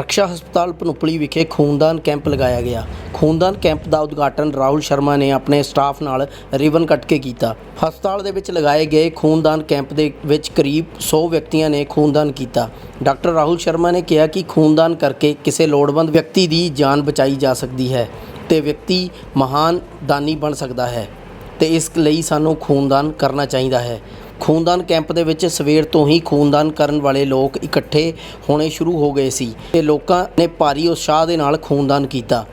ਰਕਸ਼ਾ ਹਸਪਤਾਲ ਪਨੁਪਲੀ ਵਿਖੇ ਖੂਨਦਾਨ ਕੈਂਪ ਲਗਾਇਆ ਗਿਆ। ਖੂਨਦਾਨ ਕੈਂਪ ਦਾ ਉਦਘਾਟਨ ਰਾਹੁਲ ਸ਼ਰਮਾ ਨੇ ਆਪਣੇ ਸਟਾਫ ਨਾਲ ਰਿਬਨ ਕੱਟ ਕੇ ਕੀਤਾ। ਹਸਪਤਾਲ ਦੇ ਵਿੱਚ ਲਗਾਏ ਗਏ ਖੂਨਦਾਨ ਕੈਂਪ ਦੇ ਵਿੱਚ ਕਰੀਬ 100 ਵਿਅਕਤੀਆਂ ਨੇ ਖੂਨਦਾਨ ਕੀਤਾ। ਡਾਕਟਰ ਰਾਹੁਲ ਸ਼ਰਮਾ ਨੇ ਕਿਹਾ ਕਿ ਖੂਨਦਾਨ ਕਰਕੇ ਕਿਸੇ ਲੋੜਵੰਦ ਵਿਅਕਤੀ ਦੀ ਜਾਨ ਬਚਾਈ ਜਾ ਸਕਦੀ ਹੈ ਤੇ ਵਿਅਕਤੀ ਮਹਾਨ ਦਾਨੀ ਬਣ ਸਕਦਾ ਹੈ ਤੇ ਇਸ ਲਈ ਸਾਨੂੰ ਖੂਨਦਾਨ ਕਰਨਾ ਚਾਹੀਦਾ ਹੈ। ਖੂਨਦਾਨ ਕੈਂਪ ਦੇ ਵਿੱਚ ਸਵੇਰ ਤੋਂ ਹੀ ਖੂਨਦਾਨ ਕਰਨ ਵਾਲੇ ਲੋਕ ਇਕੱਠੇ ਹੋਣੇ ਸ਼ੁਰੂ ਹੋ ਗਏ ਸੀ ਤੇ ਲੋਕਾਂ ਨੇ ਭਾਰੀ ਉਤਸ਼ਾਹ ਦੇ ਨਾਲ ਖੂਨਦਾਨ ਕੀਤਾ।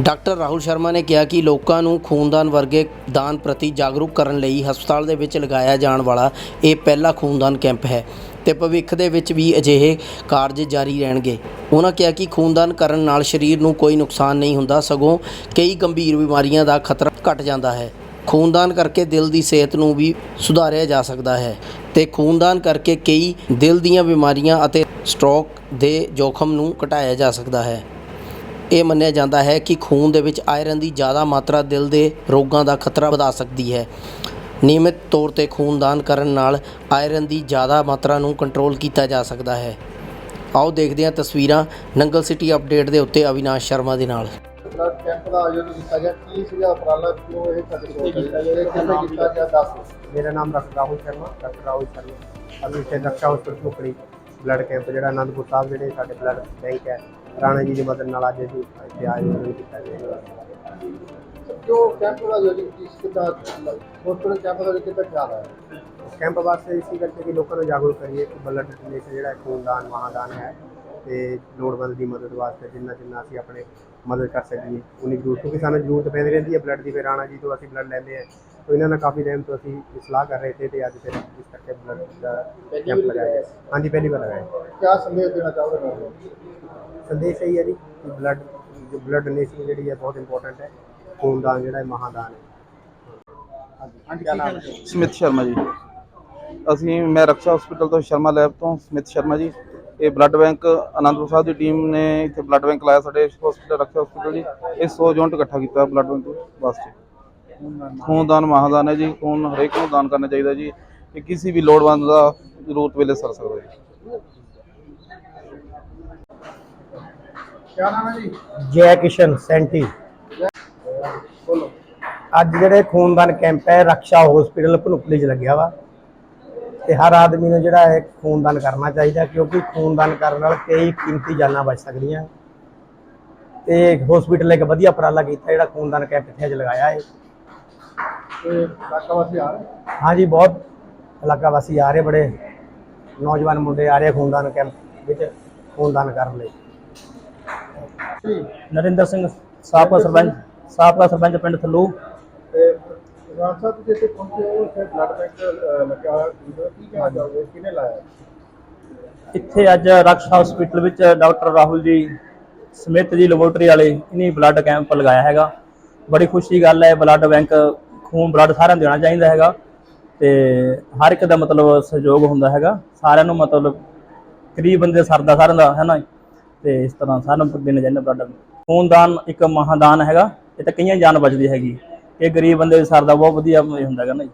ਡਾਕਟਰ ਰਾਹੁਲ ਸ਼ਰਮਾ ਨੇ ਕਿਹਾ ਕਿ ਲੋਕਾਂ ਨੂੰ ਖੂਨਦਾਨ ਵਰਗੇ ਦਾਨ ਪ੍ਰਤੀ ਜਾਗਰੂਕ ਕਰਨ ਲਈ ਹਸਪਤਾਲ ਦੇ ਵਿੱਚ ਲਗਾਇਆ ਜਾਣ ਵਾਲਾ ਇਹ ਪਹਿਲਾ ਖੂਨਦਾਨ ਕੈਂਪ ਹੈ ਤੇ ਭਵਿੱਖ ਦੇ ਵਿੱਚ ਵੀ ਅਜਿਹੇ ਕਾਰਜ ਜਾਰੀ ਰਹਿਣਗੇ। ਉਹਨਾਂ ਕਿਹਾ ਕਿ ਖੂਨਦਾਨ ਕਰਨ ਨਾਲ ਸਰੀਰ ਨੂੰ ਕੋਈ ਨੁਕਸਾਨ ਨਹੀਂ ਹੁੰਦਾ, ਸਗੋਂ ਕਈ ਗੰਭੀਰ ਬਿਮਾਰੀਆਂ ਦਾ ਖਤਰਾ ਘਟ ਜਾਂਦਾ ਹੈ। ਖੂਨਦਾਨ ਕਰਕੇ ਦਿਲ ਦੀ ਸਿਹਤ ਨੂੰ ਵੀ ਸੁਧਾਰਿਆ ਜਾ ਸਕਦਾ ਹੈ ਤੇ ਖੂਨਦਾਨ ਕਰਕੇ ਕਈ ਦਿਲ ਦੀਆਂ ਬਿਮਾਰੀਆਂ ਅਤੇ ਸਟ੍ਰੋਕ ਦੇ ਜੋਖਮ ਨੂੰ ਘਟਾਇਆ ਜਾ ਸਕਦਾ ਹੈ। ਇਹ ਮੰਨਿਆ ਜਾਂਦਾ ਹੈ ਕਿ ਖੂਨ ਦੇ ਵਿੱਚ ਆਇਰਨ ਦੀ ਜ਼ਿਆਦਾ ਮਾਤਰਾ ਦਿਲ ਦੇ ਰੋਗਾਂ ਦਾ ਖਤਰਾ ਵਧਾ ਸਕਦੀ ਹੈ। ਨਿਯਮਿਤ ਤੌਰ ਤੇ ਖੂਨਦਾਨ ਕਰਨ ਨਾਲ ਆਇਰਨ ਦੀ ਜ਼ਿਆਦਾ ਮਾਤਰਾ ਨੂੰ ਕੰਟਰੋਲ ਕੀਤਾ ਜਾ ਸਕਦਾ ਹੈ। ਆਓ ਦੇਖਦੇ ਹਾਂ ਤਸਵੀਰਾਂ ਨੰਗਲ ਸਿਟੀ ਅਪਡੇਟ ਦੇ ਉੱਤੇ ਅਵਿਨਾਸ਼ ਸ਼ਰਮਾ ਦੇ ਨਾਲ। ਕੈਂਪ ਦਾ ਆਯੋਜਨ ਕੀਤਾ ਗਿਆ। ਕੀ ਸੀਗਾ ਉਪਰਾਲਾ? ਕਿਉਂ ਇਹ ਸਾਡੇ ਕੋਲ ਕੀਤਾ ਗਿਆ। ਕਿਵੇਂ ਕੀਤਾ ਗਿਆ? ਦੱਸ ਮੇਰਾ ਨਾਮ ਡਾਕਟਰ ਰਾਹੁਲ ਸ਼ਰਮਾ ਡਾਕਟਰ ਰਾਹੁਲ ਸ਼ਰਮਾ। ਅਸੀਂ ਇੱਥੇ ਨਕਸ਼ਾ ਹਸਪਤਾਲ ਟੁਕੜੀ ਬਲੱਡ ਕੈਂਪ ਜਿਹੜਾ ਆਨੰਦਪੁਰ ਸਾਹਿਬ ਜਿਹੜੇ ਸਾਡੇ ਬਲੱਡ ਬੈਂਕ ਹੈ। ਰਾਣਾ ਜੀ ਦੀ ਮਦਦ ਨਾਲ ਅੱਜ ਅਸੀਂ ਇੱਥੇ ਆਯੋਜਨ ਕੀਤਾ ਗਿਆ। ਕਿਉਂ ਕੈਂਪ ਦਾ ਆਯੋਜਨ ਕਿਸ ਕਿਦਾਂ ਹਸਪਤਾਲ ਕੈਂਪ ਦਾ ਚੱਲ ਰਿਹਾ ਹੈ ਕੈਂਪ ਵਾਸਤੇ ਇਸੀ ਕਰਕੇ ਕਿ ਲੋਕਾਂ ਨੂੰ ਜਾਗਰੂਕ ਕਰੀਏ ਕਿ ਬਲੱਡ ਡੋਨੇਸ਼ਨ ਜਿਹੜਾ ਖੂਨਦਾਨ ਮਹਾਦਾਨ ਹੈ। ਤੇ ਲੋੜਵੰਦ ਦੀ ਮਦਦ ਵਾਸਤੇ ਜਿੰਨਾ ਜਿੰਨਾ ਅਸੀਂ ਆਪਣੇ ਮਦਦ ਕਰ ਸਕੀਏ ਉਨੀ ਜ਼ਰੂਰਤ ਕਿਉਂਕਿ ਸਾਨੂੰ ਜ਼ਰੂਰਤ ਪੈਂਦੀ ਰਹਿੰਦੀ ਹੈ ਬਲੱਡ ਦੀ ਫਿਰ ਰਾਣਾ ਜੀ ਤੋਂ ਅਸੀਂ ਬਲੱਡ ਲੈਂਦੇ ਹਾਂ। ਤਾਂ ਇਹਨਾਂ ਨਾਲ ਕਾਫੀ ਟਾਈਮ ਤੋਂ ਅਸੀਂ ਸਲਾਹ ਕਰ ਰਹੇ ਸੀ ਤੇ ਅੱਜ ਫਿਰ ਇਸ ਕਰਕੇ ਬਲੱਡ ਦਾ ਕੈਂਪ ਲਗਾਇਆ। ਗਿਆ। ਹਾਂਜੀ ਪਹਿਲੀ ਵਾਰ ਲਗਾਇਆ ਕੀ ਸੰਦੇਸ਼ ਦੇਣਾ ਚਾਹੋਗੇ ਸੰਦੇਸ਼ ਇਹ ਹੈ ਜੀ ਕਿ ਬਲੱਡ ਜੋ ਬਲੱਡ ਡੋਨੇਸ਼ਨ ਜਿਹੜੀ ਹੈ ਬਹੁਤ ਇੰਪੋਰਟੈਂਟ ਹੈ। ਖੂਨਦਾਨ ਜਿਹੜਾ ਹੈ ਮਹਾਦਾਨ ਹੈ। ਹਾਂਜੀ ਕੀ ਨਾਮ ਹੈ? ਸਮਿਤ ਸ਼ਰਮਾ ਜੀ। ਅਸੀਂ ਮੈਂ ਰਕਸ਼ਾ ਹਸਪੀਟਲ ਤੋਂ ਸ਼ਰਮਾ ਲੈਬ ਤੋਂ ਸਮਿਤ ਸ਼ਰਮਾ ਜੀ। ਇਹ ਬਲੱਡ ਬੈਂਕ ਆਨੰਦਪੁਰ ਸਾਹਿਬ ਦੀ ਟੀਮ ਨੇ ਇੱਥੇ ਬਲੱਡ ਬੈਂਕ ਲਾਇਆ ਸਾਡੇ ਹਸਪੀਟਲ ਰਕਸ਼ਾ ਹਸਪੀਟਲ ਜੀ। ਇਹ 100 ਯੂਨਿਟ ਇਕੱਠਾ ਕੀਤਾ ਬਲੱਡ ਬੈਂਕ ਵਾਸਤੇ। ਖੂਨਦਾਨ ਮਹਾਦਾਨ ਹੈ ਜੀ। ਖੂਨ ਹਰੇਕ ਨੂੰ ਦਾਨ ਕਰਨਾ ਚਾਹੀਦਾ ਜੀ। ਇਹ ਕਿਸੇ ਵੀ ਲੋੜਵੰਦ ਦਾ ਜ਼ਰੂਰਤ ਵੇਲੇ ਸਰ ਸਕਦਾ ਜੀ। ਕੀ ਨਾਮ ਹੈ ਜੀ? ਜੈ ਕਿਸ਼ਨ ਸੈਂਟੀ। ਬੋਲੋ। ਅੱਜ ਜਿਹੜੇ ਖੂਨਦਾਨ ਕੈਂਪ ਹੈ ਰਕਸ਼ਾ ਹਸਪੀਟਲ ਭਨੁਪਲੀ 'ਚ ਲੱਗਿਆ ਵਾ। ਤੇ ਹਰ ਆਦਮੀ ਨੂੰ ਜਿਹੜਾ ਹੈ ਖੂਨਦਾਨ ਕਰਨਾ ਚਾਹੀਦਾ ਕਿਉਂਕਿ ਖੂਨਦਾਨ ਕਰਨ ਨਾਲ ਕਈ ਕੀਮਤੀ ਜਾਨਾਂ ਬਚ ਸਕਦੀਆਂ। ਤੇ ਹਸਪੀਟਲ ਇੱਕ ਵਧੀਆ ਉਪਰਾਲਾ ਕੀਤਾ ਜਿਹੜਾ ਖੂਨਦਾਨ ਕੈਂਪ ਇੱਥੇ ਅੱਜ ਲਗਾਇਆ ਹੈ। ਤੇ ਇਲਾਕਾ ਵਾਸੀ ਆ ਰਹੇ? ਹਾਂਜੀ ਬਹੁਤ ਇਲਾਕਾ ਵਾਸੀ ਆ ਰਹੇ ਬੜੇ। ਨੌਜਵਾਨ ਮੁੰਡੇ ਆ ਰਹੇ ਖੂਨਦਾਨ ਕੈਂਪ ਵਿੱਚ ਖੂਨਦਾਨ ਕਰਨ ਲਈ। ਜੀ। ਨਰਿੰਦਰ ਸਿੰਘ ਸਾਬਕਾ ਸਰਪੰਚ ਸਾਬਕਾ ਸਰਪੰਚ ਪਿੰਡ ਥੱਲੂ। ਰਾਜ ਤੁਸੀਂ ਇੱਥੇ ਪਹੁੰਚੇ ਹੋ ਇੱਥੇ ਬਲੱਡ ਬੈਂਕ ਲੱਗਿਆ ਹੋਇਆ ਕੀ ਕਹਿਣਾ ਚਾਹੋਗੇ? ਕਿਹਨੇ ਲਾਇਆ? ਇੱਥੇ ਅੱਜ ਰਕਸ਼ ਹਸਪੀਟਲ ਵਿੱਚ ਡਾਕਟਰ ਰਾਹੁਲ ਜੀ ਸਮਿਤ ਜੀ ਲੈਬੋਰਟਰੀ ਵਾਲੇ ਇਨੀ ਬਲੱਡ ਕੈਂਪ ਲਗਾਇਆ ਹੈਗਾ। ਬੜੀ ਖੁਸ਼ੀ ਦੀ ਗੱਲ ਹੈ ਬਲੱਡ ਬੈਂਕ ਖੂਨ ਬਲੱਡ ਸਾਰਿਆਂ ਨੂੰ ਦੇਣਾ ਚਾਹੀਦਾ ਹੈਗਾ ਤੇ ਹਰ ਇੱਕ ਦਾ ਮਤਲਬ ਸਹਿਯੋਗ ਹੁੰਦਾ ਹੈਗਾ। ਸਾਰਿਆਂ ਨੂੰ ਮਤਲਬ ਕਰੀਬ ਬੰਦੇ ਸਰਦਾ ਸਾਰਿਆਂ ਦਾ, ਹੈ ਨਾ ਤੇ ਇਸ ਤਰ੍ਹਾਂ ਸਾਰਿਆਂ ਨੂੰ ਦੇਣਾ ਚਾਹੀਦਾ ਬਲੱਡ ਖੂਨਦਾਨ ਇੱਕ ਮਹਾਦਾਨ ਹੈਗਾ, ਇਹ ਤਾਂ ਕਈਆਂ ਜਾਨ ਬਚਦੀ ਹੈਗੀ। ਇਹ ਗਰੀਬ ਬੰਦੇ ਦੇ ਸਰਦਾ ਬਹੁਤ ਵਧੀਆ ਹੁੰਦਾ ਹੈਗਾ ਨਾ ਜੀ।